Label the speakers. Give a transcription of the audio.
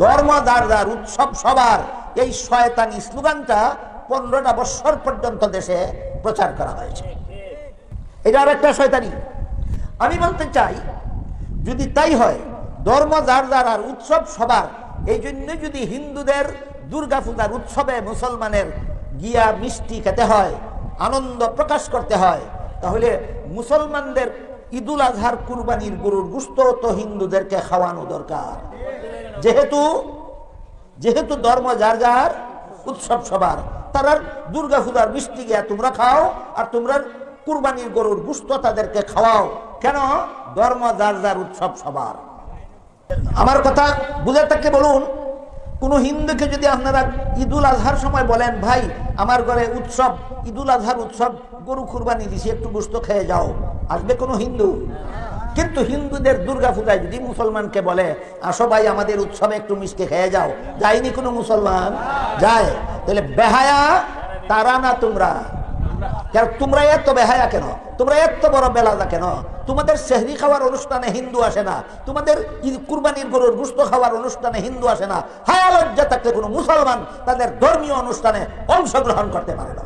Speaker 1: ধর্ম উৎসব সবার। এই শয়তানি স্লোগানটা পনেরোটা বৎসর পর্যন্ত দেশে প্রচার করা হয়েছে। এটা আর একটা শয়তানি। আমি বলতে চাই, যদি তাই হয়, ধর্ম যার যার আর উৎসব সবার, এই জন্য যদি হিন্দুদের দুর্গা পূজার উৎসবে মুসলমানের গিয়া মিষ্টি খেতে হয়, আনন্দ প্রকাশ করতে হয়, তাহলে মুসলমানদের ঈদুল আজহার কুরবানির গরুর গুস্ত হিন্দুদেরকে খাওয়ানো দরকার। যেহেতু যেহেতু ধর্ম যার যার, উৎসব সবার। তারা দুর্গা পূজার মিষ্টি গিয়া তোমরা খাও, আর তোমরা কুরবানির গরুর গুস্ত তাদেরকে খাওয়াও। কেন? ধর্ম যার যার, উৎসব সবার। আমার কথা বুঝে থাকলে বলুন, কোন হিন্দুকে যদি আপনারা ঈদুল আজহার সময় বলেন, ভাই, আমার ঘরে উৎসব, ঈদুল আজহার উৎসব, গরু কুরবানি দিছি, একটু গুস্ত খেয়ে যাও। আসবে কোনো হিন্দু? কিন্তু হিন্দুদের দুর্গা পূজায় যদি মুসলমানকে বলে আসো ভাই আমাদের উৎসবে একটু মিষ্টি খেয়ে যাও। যায়নি কোনো মুসলমান? যায়। তাহলে বেহায়া, তারা না তোমরা? তোমরা এত বেহায়া কেন? তোমরা এত বড় বেলাদা কেন? তোমাদের সেহরি খাওয়ার অনুষ্ঠানে হিন্দু আসে না। তোমাদের কুরবানির গরুর গুস্ত খাওয়ার অনুষ্ঠানে হিন্দু আসে না। হায়া লজ্জা থাকলে কোনো মুসলমান তাদের ধর্মীয় অনুষ্ঠানে অংশগ্রহণ করতে পারে না।